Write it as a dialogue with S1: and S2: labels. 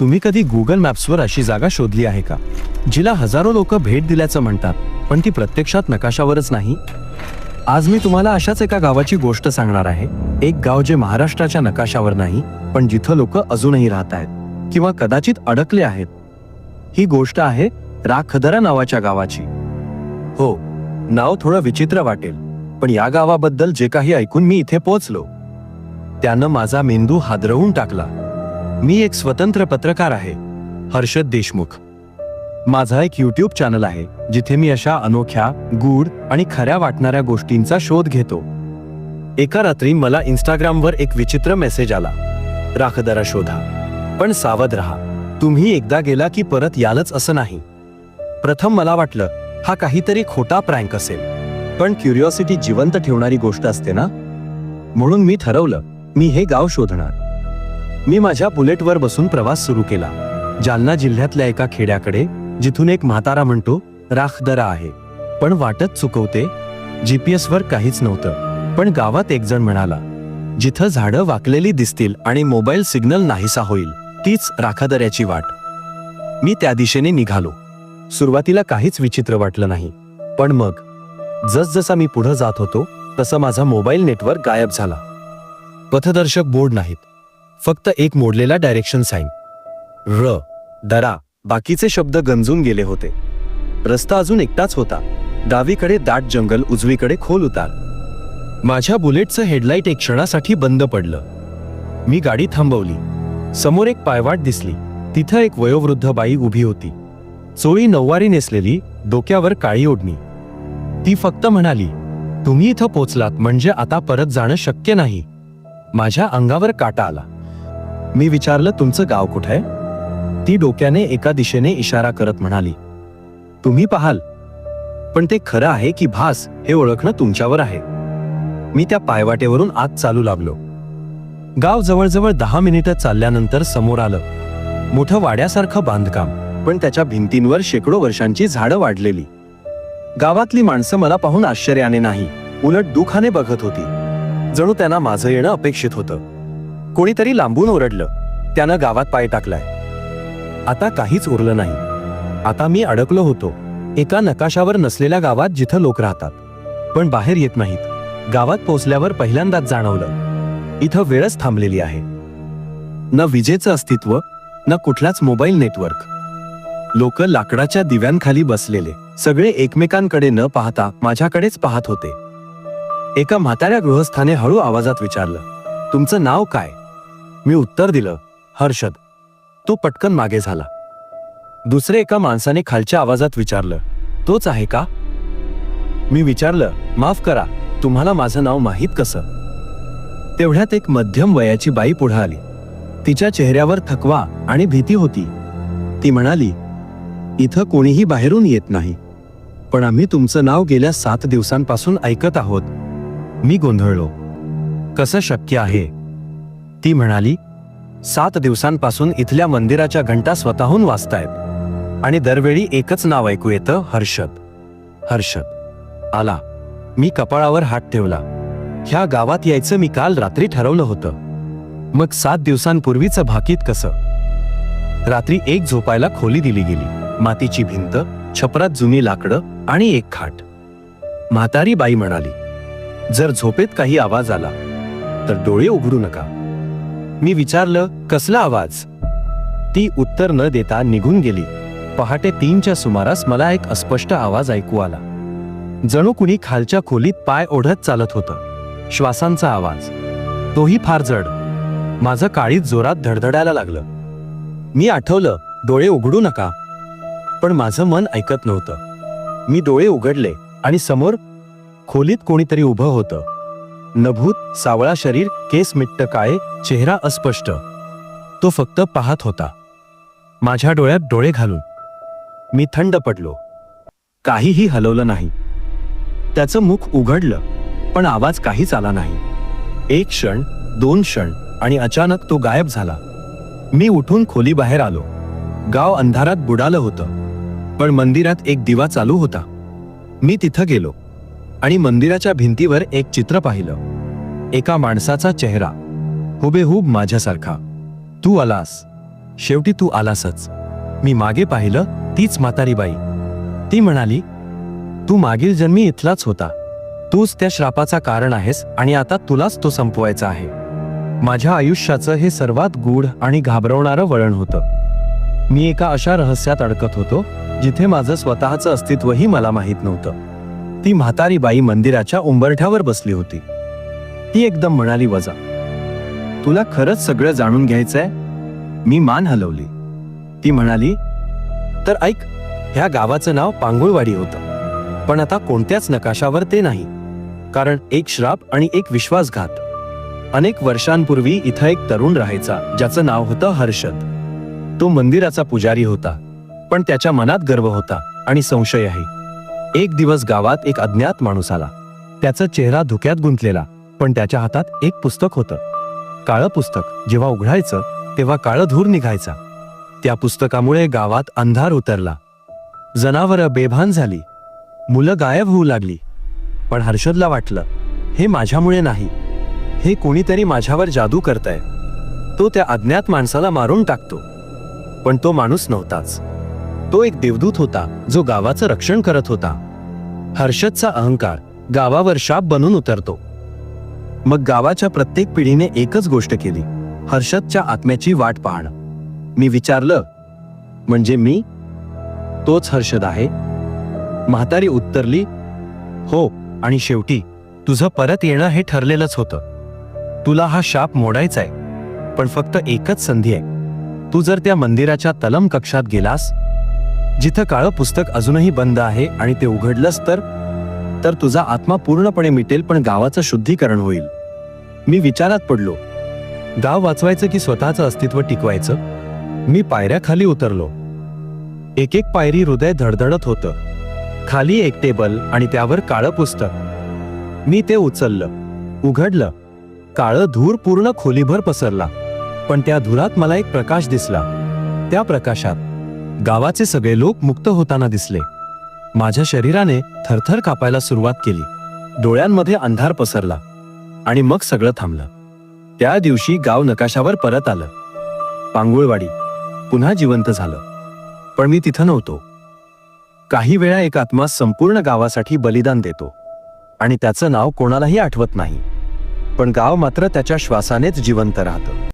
S1: तुम्ही कधी गुगल मॅप्सवर अशी जागा शोधली आहे का? जिला हजारो लोक भेट दिल्याचं म्हणतात पण ती प्रत्यक्षात नकाशावरच नाही? आज मी तुम्हाला अशाच एका गावाची गोष्ट सांगणार आहे. एक गाव जे महाराष्ट्राच्या नकाशावर नाही पण जिथं लोक अजूनही राहत आहेत किंवा कदाचित अडकले आहेत. ही गोष्ट आहे राखदरा नावाच्या गावाची. हो नाव थोडं विचित्र वाटेल पण या गावाबद्दल जे काही ऐकून मी इथे पोहोचलो. त्यानं माझा मेंदू हादरवून टाकला. मी एक स्वतंत्र पत्रकार आहे हर्षद देशमुख. माझा एक यूट्यूब चॅनल आहे जिथे मी अशा अनोख्या गूढ आणि खऱ्या वाटणाऱ्या गोष्टींचा शोध घेतो. एका रात्री मला इंस्टाग्रामवर एक विचित्र मेसेज आला. राखदरा शोधा. पण सावध राहा. तुम्ही एकदा गेला की परत यालच असं नाही. प्रथम मला वाटलं हा काहीतरी खोटा प्रँक असेल. पण क्युरिओसिटी जिवंत ठेवणारी गोष्ट असते ना? म्हणून मी ठरवलं मी हे गाव शोधणार. मी माझ्या बुलेटवर बसून प्रवास सुरू केला. जालना जिल्ह्यातल्या एका खेड्याकडे जिथून एक म्हातारा म्हणतो राखदरा आहे. पण वाटत चुकवते. जीपीएस वर काहीच नव्हतं. पण गावात एक जण म्हणाला जिथं झाडं वाकलेली दिसतील आणि मोबाईल सिग्नल नाहीसा होईल तीच राखादऱ्याची वाट. मी त्या दिशेने निघालो. सुरुवातीला काहीच विचित्र वाटलं नाही. पण मग जसजसा मी पुढे जात होतो तसं माझा मोबाईल नेटवर्क गायब झाला. पथदर्शक बोर्ड नाहीत. फक्त एक मोडलेला डायरेक्शन साईन र दरा बाकीचे शब्द गंजून गेले होते. रस्ता अजून एकटाच होता. डावीकडे दाट जंगल उजवीकडे खोल उतार. माझ्या बुलेटचं हेडलाईट एक क्षणासाठी बंद पडलं. मी गाडी थांबवली. समोर एक पायवाट दिसली. तिथं एक वयोवृद्ध बाई उभी होती. चोळी नऊवारी नेसलेली डोक्यावर काळी ओढणी. ती फक्त म्हणाली तुम्ही इथं पोचलात म्हणजे आता परत जाणं शक्य नाही. माझ्या अंगावर काटा आला. मी विचारलं तुमचं गाव कुठं आहे? ती डोक्याने एका दिशेने इशारा करत म्हणाली तुम्ही पाहाल. पण ते खरं आहे की भास हे ओळखणं तुमच्यावर आहे. मी त्या पायवाटेवरून आत चालू लागलो. गाव जवळजवळ दहा मिनिटं चालल्यानंतर समोर आलं. मोठं वाड्यासारखं बांधकाम पण त्याच्या भिंतींवर शेकडो वर्षांची झाडं वाढलेली. गावातली माणसं मला पाहून आश्चर्याने नाही उलट दुखाने बघत होती. जणू त्यांना माझं येणं अपेक्षित होतं. कोणीतरी लांबून ओरडलं. त्यानं गावात पाय टाकलाय. आता काहीच उरलं नाही. आता मी अडकलो होतो. एका नकाशावर नसलेल्या गावात जिथं लोक राहतात. पण बाहेर येत नाहीत. गावात पोचल्यावर पहिल्यांदाच जाणवलं. इथं वेळच थांबलेली आहे. न विजेचं अस्तित्व न कुठलाच मोबाईल नेटवर्क. लोक लाकडाच्या दिव्यांखाली बसलेले. सगळे एकमेकांकडे न पाहता माझ्याकडेच पाहत होते. एका म्हाताऱ्या गृहस्थाने हळू आवाजात विचारलं तुमचं नाव काय? मी उत्तर दिलं हर्षद तो पटकन मागे झाला. दुसरे एका माणसाने खालच्या आवाजात विचारलं तोच आहे का? मी विचारलं माफ करा तुम्हाला माझं नाव माहीत कसं? तेवढ्यात एक मध्यम वयाची बाई पुढे आली. तिच्या चेहऱ्यावर थकवा आणि भीती होती. ती म्हणाली इथं कोणीही बाहेरून येत नाही. पण आम्ही तुमचं नाव गेल्या सात दिवसांपासून ऐकत आहोत. मी गोंधळलो. कसं शक्य आहे? ती म्हणाली सात दिवसांपासून इथल्या मंदिराच्या घंटा स्वतःहून वाजतायत आणि दरवेळी एकच नाव ऐकू येतं हर्षद. हर्षद. आला. मी कपाळावर हात ठेवला. ह्या गावात यायचं मी काल रात्री ठरवलं होतं. मग सात दिवसांपूर्वीचं भाकीत कसं? रात्री एक झोपायला खोली दिली गेली. मातीची भिंत छपरात जुनी लाकडं आणि एक खाट. म्हातारी बाई म्हणाली जर झोपेत काही आवाज आला तर डोळे उघडू नका. मी विचारलं कसला आवाज? ती उत्तर न देता निघून गेली. पहाटे तीनच्या सुमारास मला एक अस्पष्ट आवाज ऐकू आला. जणू कुणी खालच्या खोलीत पाय ओढत चालत होतं. श्वासांचा आवाज. तोही फार जड. माझं काळीत जोरात धडधडायला लागलं. मी आठवलं डोळे उघडू नका. पण माझं मन ऐकत नव्हतं. मी डोळे उघडले आणि समोर खोलीत कोणीतरी उभं होतं. नभूत सावळा शरीर केस मिट्ट काळे चेहरा अस्पष्ट. तो फक्त पाहत होता. माझ्या डोळ्यात डोळे घालून. मी थंड पडलो. काहीही हलवलं नाही. त्याचं मुख उघडलं पण आवाज काहीच आला नाही. एक क्षण दोन क्षण आणि अचानक तो गायब झाला. मी उठून खोली बाहेर आलो. गाव अंधारात बुडालं होतं. पण मंदिरात एक दिवा चालू होता. मी तिथं गेलो. आणि मंदिराच्या भिंतीवर एक चित्र पाहिलं. एका माणसाचा चेहरा. हुबेहूब माझ्यासारखा. तू आलास. शेवटी तू आलासच. मी मागे पाहिलं तीच म्हातारी बाई ती म्हणाली तू मागील जन्मी इथलाच होता. तूच त्या श्रापाचा कारण आहेस आणि आता तुलाच तो संपवायचा आहे. माझ्या आयुष्याचं हे सर्वात गूढ आणि घाबरवणारं वळण होतं. मी एका अशा रहस्यात अडकत होतो जिथे माझं स्वतःचं अस्तित्वही मला माहीत नव्हतं. ती म्हातारी बाई मंदिराच्या उंबरठ्यावर बसली होती. ती एकदम म्हणाली वजा तुला खरंच सगळं जाणून घ्यायचंय? मी मान हलवली. ती म्हणाली तर ऐक ह्या गावाचं नाव पांगुळवाडी होतं. पण आता कोणत्याच नकाशावर ते नाही. कारण एक श्राप आणि एक विश्वासघात. अनेक वर्षांपूर्वी इथं एक तरुण राहायचा ज्याचं नाव होतं हर्षद. तो मंदिराचा पुजारी होता पण त्याच्या मनात गर्व होता आणि संशय आहे. एक दिवस गावात एक अज्ञात माणूस आला. त्याचा चेहरा धुक्यात गुंतलेला पण त्याच्या हातात एक पुस्तक होतं. काळं पुस्तक. जेव्हा उघडायचं तेव्हा काळं धूर निघायचा. त्या पुस्तकामुळे गावात अंधार उतरला. जनावरं बेभान झाली. मुलं गायब होऊ लागली. पण हर्षदला वाटलं हे माझ्यामुळे नाही. हे कोणीतरी माझ्यावर जादू करतंय. तो त्या अज्ञात माणसाला मारून टाकतो. पण तो माणूस नव्हताच. तो एक देवदूत होता जो गावाचं रक्षण करत होता. हर्षदचा अहंकार गावावर शाप बनून उतरतो. मग गावाच्या प्रत्येक पिढीने एकच गोष्ट केली हर्षदच्या आत्म्याची वाट पाहणं. मी विचारलं म्हणजे मी? तोच हर्षद आहे. म्हातारी उत्तरली हो आणि शेवटी तुझं परत येणं हे ठरलेलंच होतं. तुला हा शाप मोडायचा आहे पण फक्त एकच संधी आहे. तू जर त्या मंदिराच्या तलम कक्षात गेलास जिथं काळं पुस्तक अजूनही बंद आहे आणि ते उघडलंस तर तर तुझा आत्मा पूर्णपणे मिटेल पण गावाचं शुद्धीकरण होईल. मी विचारात पडलो. गाव वाचवायचं की स्वतःचं अस्तित्व टिकवायचं? मी पायऱ्याखाली उतरलो. एक एक पायरी हृदय धडधडत होतं. खाली एक टेबल आणि त्यावर काळं पुस्तक. मी ते उचललं. उघडलं. काळं धूर पूर्ण खोलीभर पसरला. पण त्या धुरात मला एक प्रकाश दिसला. त्या प्रकाशात गावाचे सगळे लोक मुक्त होताना दिसले. माझ्या शरीराने थरथर कापायला सुरुवात केली. डोळ्यांमध्ये अंधार पसरला. आणि मग सगळं थांबलं. त्या दिवशी गाव नकाशावर परत आलं. पांगुळवाडी. पुन्हा जिवंत झालं. पण मी तिथं नव्हतो. काही वेळा एक आत्मा संपूर्ण गावासाठी बलिदान देतो. आणि त्याचं नाव कोणालाही आठवत नाही. पण गाव मात्र त्याच्या श्वासानेच जिवंत राहतं.